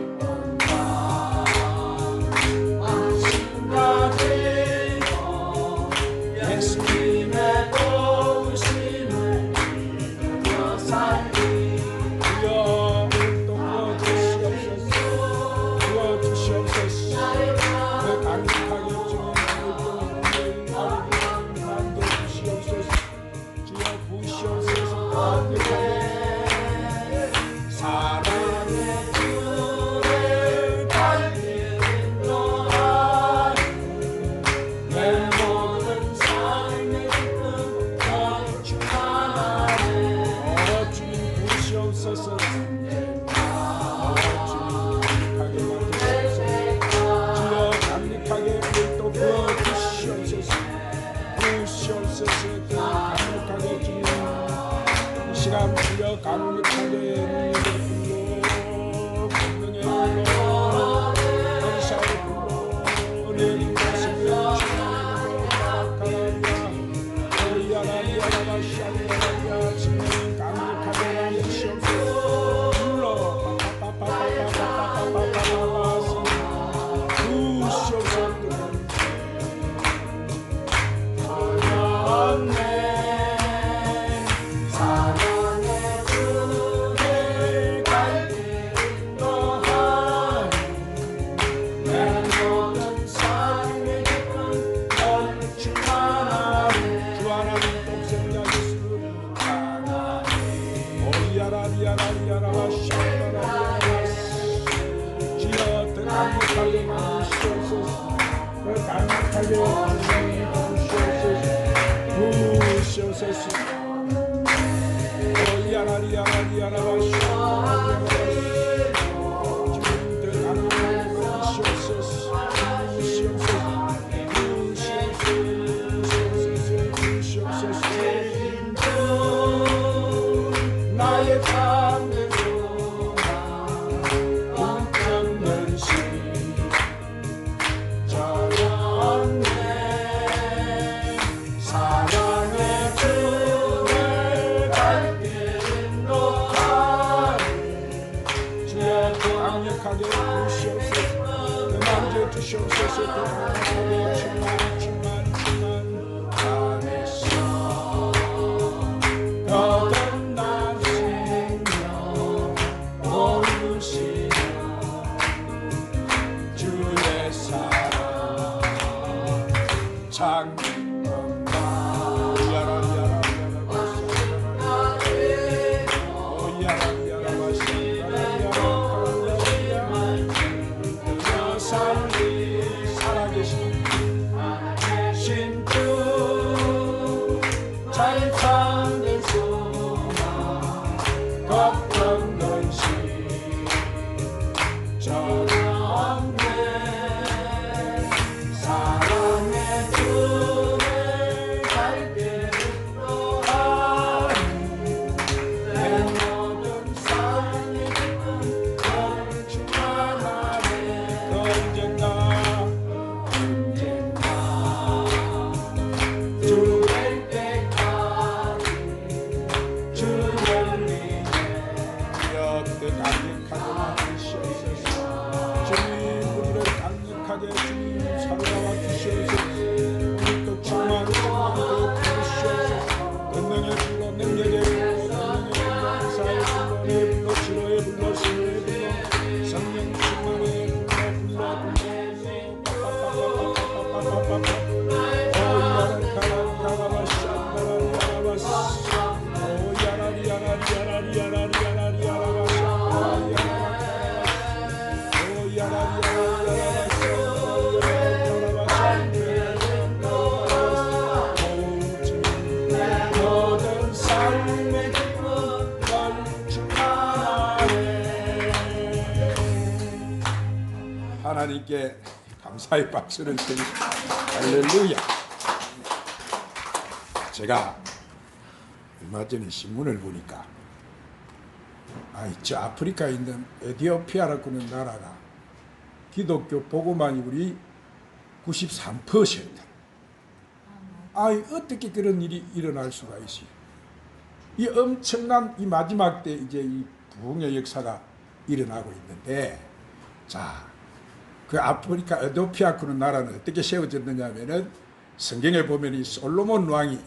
Oh, 시간 불려 강력하게 가라리야 Yanar yanar yanar başlar 하나님께 감사의 박수를 드립니다. 할렐루야. 제가 얼마 전에 신문을 보니까 아이 저 아프리카에 있는 에디오피아라고 하는 나라가 기독교 복음만이 우리 93%. 아이 어떻게 그런 일이 일어날 수가 있어요? 이 엄청난 이 마지막 때 이제 이 부흥의 역사가 일어나고 있는데 자, 그 아프리카 에도피아 그런 나라는 어떻게 세워졌느냐면은 성경에 보면 이 솔로몬 왕이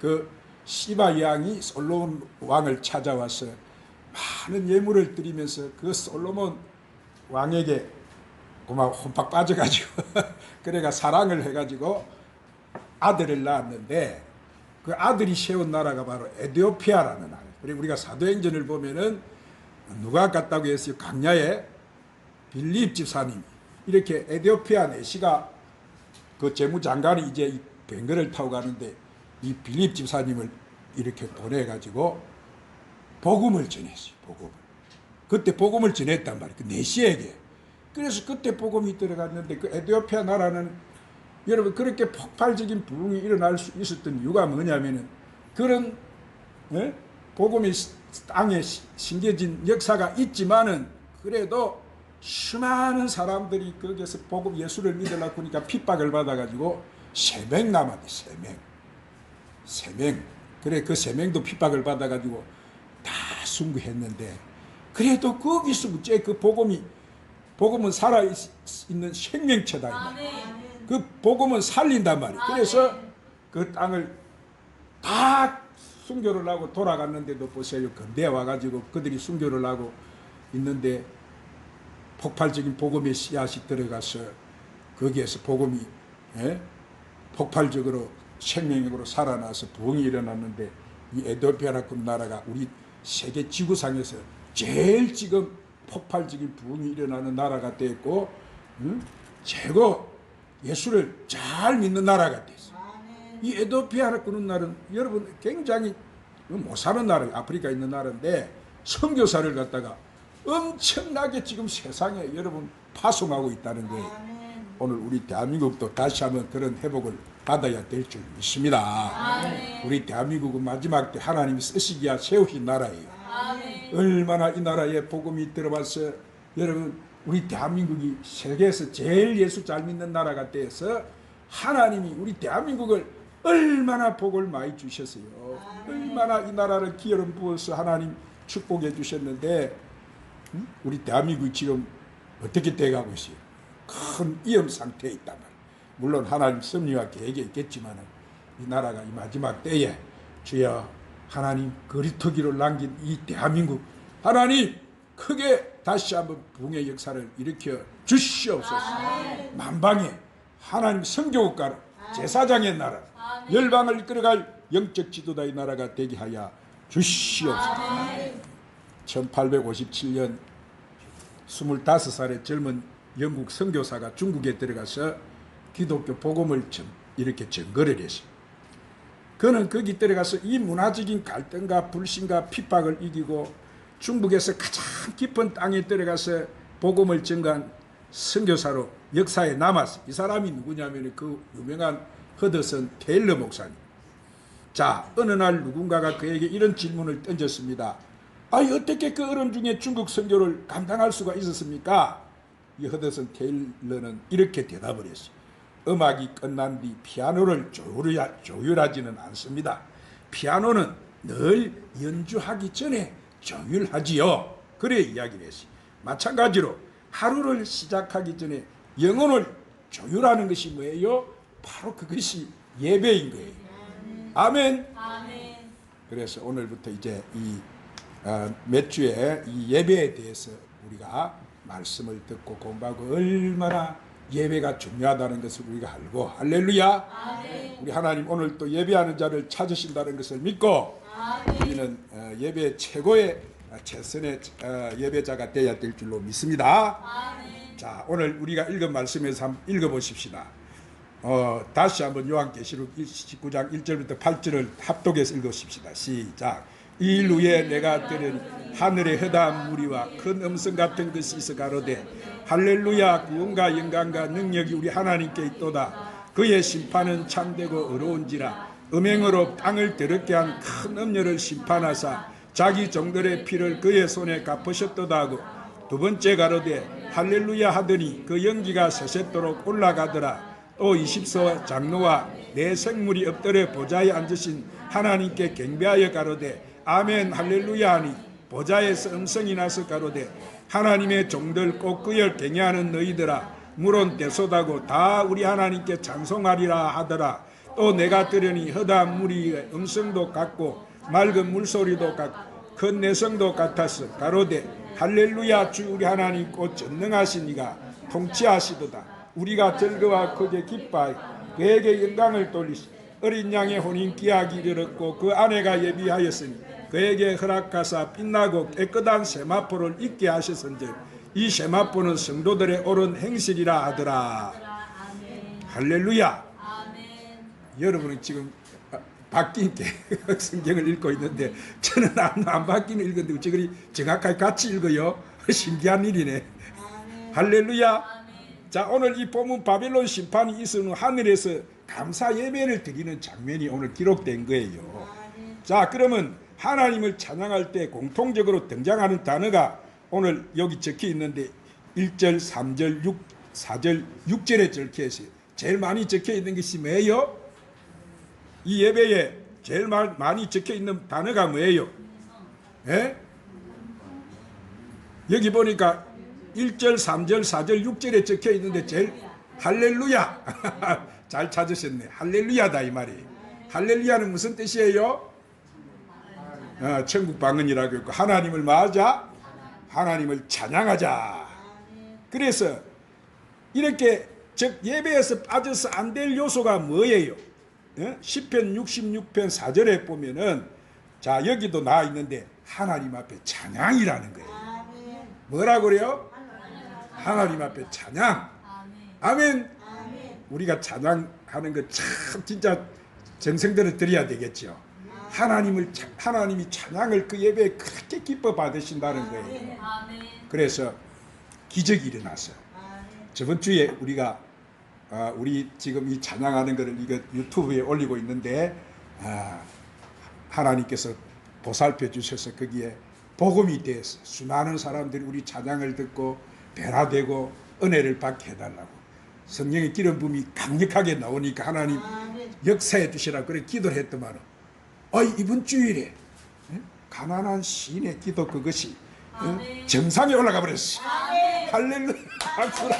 그 시바 왕이 솔로몬 왕을 찾아와서 많은 예물을 드리면서 그 솔로몬 왕에게 고마 혼팍 빠져가지고 그래가 사랑을 해가지고 아들을 낳았는데 그 아들이 세운 나라가 바로 에디오피아라는 나라. 그리고 우리가 사도행전을 보면은 누가 갔다고 했어요? 강야에 빌립 집사님 이 렇게 에디오피아 내시가 그 재무장관이 이제 이 뱅거를 타고 가는데 이 빌립 집사님을 이렇게 보내가지고 복음을 전했어요. 복음을. 그때 복음을 전했단 말이에요. 그 내시에게. 그래서 그때 복음이 들어갔는데 그 에디오피아 나라는 여러분 그렇게 폭발적인 부흥이 일어날 수 있었던 이유가 뭐냐면은 그런 예? 복음이 땅에 시- 심겨진 역사가 있지만은 그래도 수많은 사람들이 거기에서 복음 예수를 믿으려고 하니까 핍박을 받아가지고 세 명 남았대 세 명 세 명 그래 그 세 명도 핍박을 받아가지고 다 순교했는데 그래도 거기서 어째 그 복음이 복음은 살아 있- 있는 생명체다 이 말이야. 그 복음은 살린단 말이에요. 그래서 그 땅을 다 순교를 하고 돌아갔는데도 보세요. 근대에 와가지고 그들이 순교를 하고 있는데 폭발적인 복음의 씨앗이 들어가서 거기에서 복음이 예? 폭발적으로 생명력으로 살아나서 부흥이 일어났는데 이 에도피아라는 그 나라가 우리 세계 지구상에서 제일 지금 폭발적인 부흥이 일어나는 나라가 됐고 응? 최고 예수를 잘 믿는 나라가 됐어. 이 에도피아라는 나라는 여러분 굉장히 못 사는 나라, 아프리카 있는 나라인데 선교사를 갖다가 엄청나게 지금 세상에 여러분 파송하고 있다는 거예요. 오늘 우리 대한민국도 다시 한번 그런 회복을 받아야 될 줄 믿습니다. 우리 대한민국은 마지막 때 하나님이 쓰시기야 세우신 나라예요. 얼마나 이 나라에 복음이 들어와서 여러분 우리 대한민국이 세계에서 제일 예수 잘 믿는 나라가 돼서 하나님이 우리 대한민국을 얼마나 복을 많이 주셨어요. 얼마나 이 나라를 기여름 부어서 하나님 축복해 주셨는데 음? 우리 대한민국이 지금 어떻게 돼가고 있어요? 큰 위험 상태에 있단 말이에요. 물론 하나님 섭리와 계획이 있겠지만 이 나라가 이 마지막 때에 주여 하나님 거리터기로 남긴 이 대한민국 하나님 크게 다시 한번 붕의 역사를 일으켜 주시옵소서. 만방에 하나님 성교국가로 제사장의 나라 열방을 이끌어갈 영적 지도자의 나라가 되게 하여 주시옵소서. 1857년 25살의 젊은 영국 선교사가 중국에 들어가서 기독교 복음을 전- 이렇게 전거를 했어요. 그는 거기 들어가서 이 문화적인 갈등과 불신과 핍박을 이기고 중국에서 가장 깊은 땅에 들어가서 복음을 전가한 선교사로 역사에 남았어. 이 사람이 누구냐면 그 유명한 허드슨 테일러 목사님. 자, 어느 날 누군가가 그에게 이런 질문을 던졌습니다. 아니, 어떻게 그 어른 중에 중국 선교를 감당할 수가 있었습니까? 이 허드슨 테일러는 이렇게 대답을 했어요. 음악이 끝난 뒤 피아노를 조율하, 조율하지는 않습니다. 피아노는 늘 연주하기 전에 조율하지요. 그래 이야기를 했어요. 마찬가지로 하루를 시작하기 전에 영혼을 조율하는 것이 뭐예요? 바로 그것이 예배인 거예요. 아멘. 그래서 오늘부터 이제 이 어, 몇 주에 이 예배에 대해서 우리가 말씀을 듣고 공부하고 얼마나 예배가 중요하다는 것을 우리가 알고 할렐루야. 우리 하나님 오늘 또 예배하는 자를 찾으신다는 것을 믿고 우리는 어, 예배 최고의 어, 최선의 어, 예배자가 되어야 될 줄로 믿습니다. 자 오늘 우리가 읽은 말씀에서 한번 읽어보십시다. 어, 다시 한번 요한계시록 19장 1절부터 8절을 합독해서 읽으십시다. 시작. 이 일 후에 내가 들은 하늘의 허다한 무리와 큰 음성 같은 것이 있어 가로되 할렐루야 구원과 영광과 능력이 우리 하나님께 있도다. 그의 심판은 참되고 어려운지라 음행으로 땅을 더럽게 한 큰 음녀를 심판하사 자기 종들의 피를 그의 손에 갚으셨도다 하고 두 번째 가로되 할렐루야 하더니 그 연기가 세세토록 올라가더라. 또 20서 장로와 내 생물이 엎드려 보좌에 앉으신 하나님께 경배하여 가로되 아멘 할렐루야 하니 보좌에서 음성이 나서 가로되 하나님의 종들 꼭 그열 경외하는 너희들아 물은 대소다고 다 우리 하나님께 찬송하리라 하더라. 또 내가 들으니 허다한 물이 음성도 같고 맑은 물소리도 같고 큰 내성도 같았어 가로되 할렐루야 주 우리 하나님 곧 전능하시니가 통치하시도다. 우리가 즐거워 크게 기뻐하여 그에게 영광을 돌리시 어린 양의 혼인 기약이 이르렀고 그 아내가 예비하였으니 그에게 허락하사 빛나고 깨끗한 세마포를 입게 하셨은즉 이 세마포는 성도들의 옳은 행실이라 하더라. 할렐루야. 여러분은 지금 바- 바뀐 게 성경을 읽고 있는데 저는 안, 안 바뀌는 읽었는데 어찌 정확하게 같이 읽어요? 신기한 일이네. 할렐루야. 자 오늘 이 본문 바벨론 심판이 있은 후 하늘에서 감사 예배를 드리는 장면이 오늘 기록된 거예요. 자 그러면 하나님을 찬양할 때 공통적으로 등장하는 단어가 오늘 여기 적혀 있는데 1절, 3절, 6, 4절, 6절에 적혀 있어요. 제일 많이 적혀 있는 것이 뭐예요? 이 예배에 제일 마- 많이 적혀 있는 단어가 뭐예요? 예? 여기 보니까 1절, 3절, 4절, 6절에 적혀 있는데 제일 할렐루야. 잘 찾으셨네. 할렐루야다 이 말이. 할렐루야는 무슨 뜻이에요? 어, 천국 방언이라고 했고 하나님을 맞아 하나님을 찬양하자. 그래서 이렇게 즉 예배에서 빠져서 안 될 요소가 뭐예요? 어? 10편 66편 4절에 보면은 자 여기도 나와 있는데 하나님 앞에 찬양이라는 거예요. 뭐라 그래요? 하나님 앞에 찬양. 아멘. 우리가 찬양하는 거 참 진짜 정성들을 드려야 되겠죠. 하나님을 차- 하나님이 찬양을 그 예배에 그렇게 기뻐 받으신다는 거예요. 그래서 기적이 일어났어요. 저번 주에 우리가 아, 우리 지금 이 찬양하는 거를 이거 유튜브에 올리고 있는데 아, 하나님께서 보살펴 주셔서 거기에 복음이 돼서 수많은 사람들이 우리 찬양을 듣고 변화되고 은혜를 받게 해달라고 성령의 기름 부음이 강력하게 나오니까 하나님 역사해 주시라 그래 기도를 했더만 어 이번 주일에 예? 가난한 시인의 기도 그것이 어? 정상에 올라가 버렸어. 할렐루야. 박수라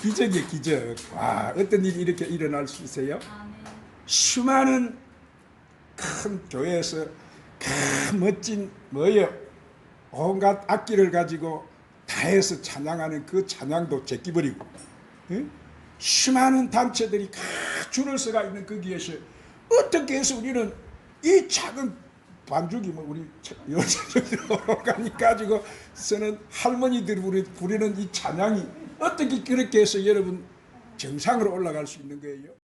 기적이에요 기적. 와 어떤 일이 이렇게 일어날 수 있어요? 수많은 큰 교회에서 큰 멋진 뭐예요? 온갖 악기를 가지고 다해서 찬양하는 그 찬양도 제끼버리고 예? 수많은 단체들이 다 줄을 서가 있는 거기에서 어떻게 해서 우리는 이 작은 반죽이 뭐 우리 여자들로 가니 가지고 쓰는 할머니들이 우리 부리는 이 찬양이 어떻게 그렇게 해서 여러분 정상으로 올라갈 수 있는 거예요?